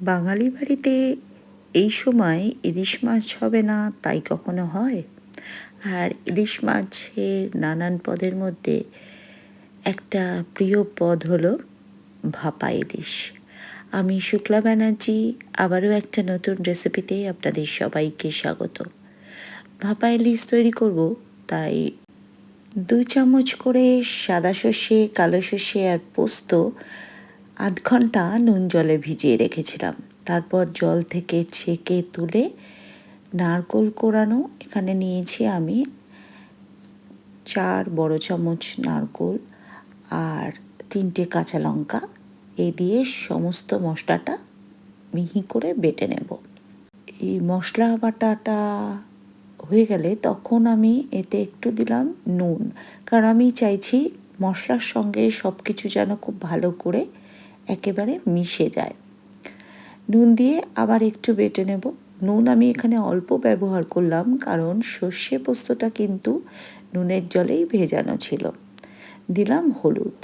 বাঙালি বাড়িতে এই সময় ইলিশ মাছ হবে না, তাই কখনো হয়? আর ইলিশ মাছের নানান পদের মধ্যে একটা প্রিয় পদ হলো ভাপা ইলিশ। আমি শুক্লা ব্যানার্জি, আবারও একটা নতুন রেসিপিতে আপনাদের সবাইকে স্বাগত। ভাপা ইলিশ তৈরি করব, তাই দু চামচ করে সাদা সর্ষে, কালো সর্ষে আর পোস্ত আধ ঘণ্টা নুন জলে ভিজিয়ে রেখেছিলাম। তারপর জল থেকে ছেঁকে তুলে নারকোল কোরানো, এখানে নিয়েছি আমি চার বড় চামচ নারকোল আর তিনটে কাঁচা লঙ্কা। এই দিয়ে সমস্ত মশলাটা মিহি করে বেটে নেব। এই মশলা বাটাটা হয়ে গেলে তখন আমি এতে একটু দিলাম নুন। কারণ আমি চাইছি মশলার সঙ্গে সব কিছু যেন খুব ভালো করে একেবারে মিশে যায়। নুন দিয়ে আবার একটু বেটে নেব। নুন আমি এখানে অল্প ব্যবহার করলাম কারণ সর্ষে পোস্তটা কিন্তু নুনের জলেই ভেজানো ছিল। দিলাম হলুদ।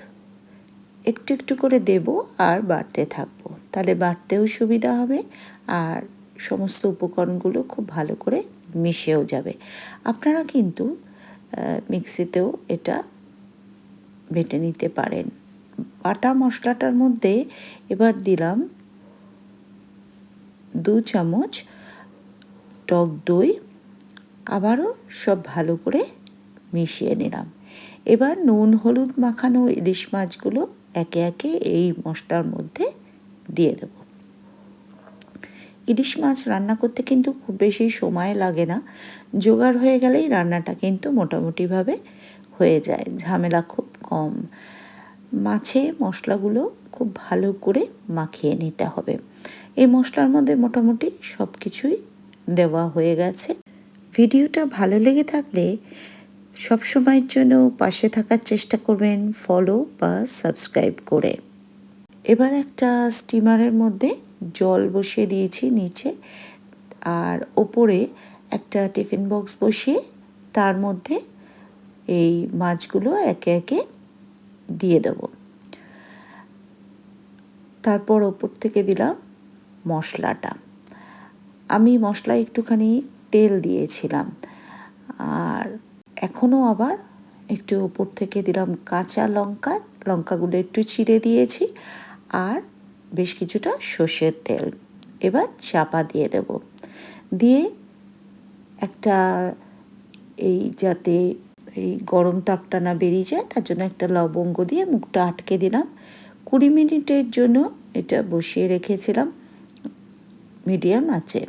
একটু একটু করে দেব আর বাড়তে থাকব। তাহলে বাড়তেও সুবিধা হবে আর সমস্ত উপকরণগুলো খুব ভালো করে মিশেও যাবে। আপনারা কিন্তু মিক্সিতেও এটা বেটে নিতে পারেন। বাটা মশলাটার মধ্যে এবার দিলাম দু চামচ টক দই। আবারও সব ভালো করে মিশিয়ে নিলাম। এবার নুন, হলুদ মাখানো ইলিশ মাছগুলো একে একে এই মশলার মধ্যে দিয়ে দেব। ইলিশ মাছ রান্না করতে কিন্তু খুব বেশি সময় লাগে না। জোগাড় হয়ে গেলেই রান্নাটা কিন্তু মোটামুটিভাবে হয়ে যায়। ঝামেলা খুব কম। মাছে মশলাগুলো খুব ভালো করে মাখিয়ে নিতে হবে। এই মশলার মধ্যে মোটামুটি সব কিছুই দেওয়া হয়ে গেছে। ভিডিওটা ভালো লেগে থাকলে সবসময়ের জন্য পাশে থাকার চেষ্টা করবেন ফলো বা সাবস্ক্রাইব করে। এবার একটা স্টিমারের মধ্যে জল বসিয়ে দিয়েছি নিচে। আর ওপরে একটা টিফিন বক্স বসিয়ে তার মধ্যে এই মাছগুলো একে একে দিয়ে দেব। তারপর ওপর থেকে দিলাম মশলাটা। আমি মশলা একটুখানি তেল দিয়েছিলাম। আর এখনও আবার একটু ওপর থেকে দিলাম কাঁচা লঙ্কা। লঙ্কাগুলো একটু চিড়ে দিয়েছি আর বেশ কিছুটা সর্ষের তেল। এবার চাপা দিয়ে দেব। দিয়ে একটা এই যাতে এই গরম তাপটা না বেরিয়ে যায়, তার জন্য একটা লবঙ্গ দিয়ে মুখটা আটকে দিলাম। কুড়ি মিনিটের জন্য এটা বসিয়ে রেখেছিলাম। মিডিয়াম আছে।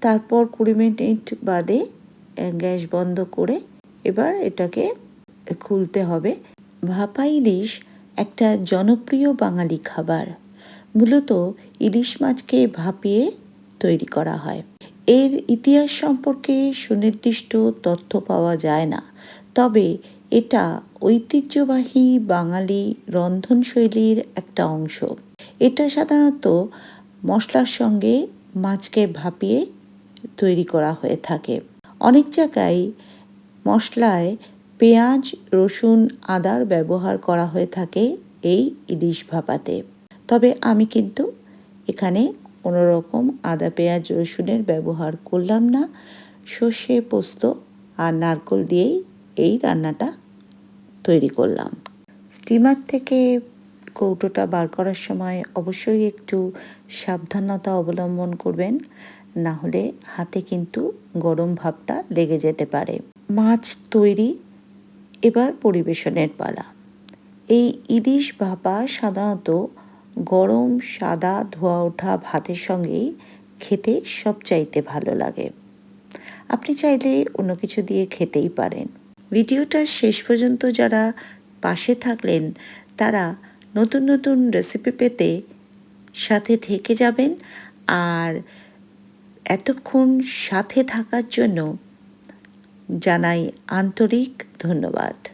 তারপর কুড়ি মিনিট বাদে গ্যাস বন্ধ করে এবার এটাকে খুলতে হবে। ভাপা ইলিশ একটা জনপ্রিয় বাঙালি খাবার। মূলত ইলিশ মাছকে ভাপিয়ে তৈরি করা হয়। এর ইতিহাস সম্পর্কে সুনির্দিষ্ট তথ্য পাওয়া যায় না। তবে এটা ঐতিহ্যবাহী বাঙালি রন্ধনশৈলীর একটা অংশ। এটা সাধারণত মশলার সঙ্গে মাছকে ভাপিয়ে তৈরি করা হয়ে থাকে। অনেক জায়গায় মশলায় পেঁয়াজ, রসুন, আদার ব্যবহার করা হয়ে থাকে এই ইলিশ ভাপাতে। তবে আমি কিন্তু এখানে কোনো রকম আদা, পেঁয়াজ, রসুনের ব্যবহার করলাম না। সর্ষে পোস্ত আর নারকল দিয়েই এই রান্নাটা তৈরি করলাম। স্টিমার থেকে কৌটোটা বার করার সময় অবশ্যই একটু সাবধানতা অবলম্বন করবেন, না হলে হাতে কিন্তু গরম ভাবটা লেগে যেতে পারে। মাছ তৈরি, এবার পরিবেশনের পালা। এই ইলিশ ভাপা সাধারণত গরম, সাদা ধোয়া ওঠা ভাতের সঙ্গেই খেতে সবচাইতে ভালো লাগে। আপনি চাইলে অন্য কিছু দিয়ে খেতেই পারেন। ভিডিওটা শেষ পর্যন্ত যারা পাশে থাকলেন, তারা নতুন নতুন রেসিপি পেতে সাথে থেকে যাবেন আর এতক্ষণ সাথে থাকার জন্য জানাই আন্তরিক ধন্যবাদ।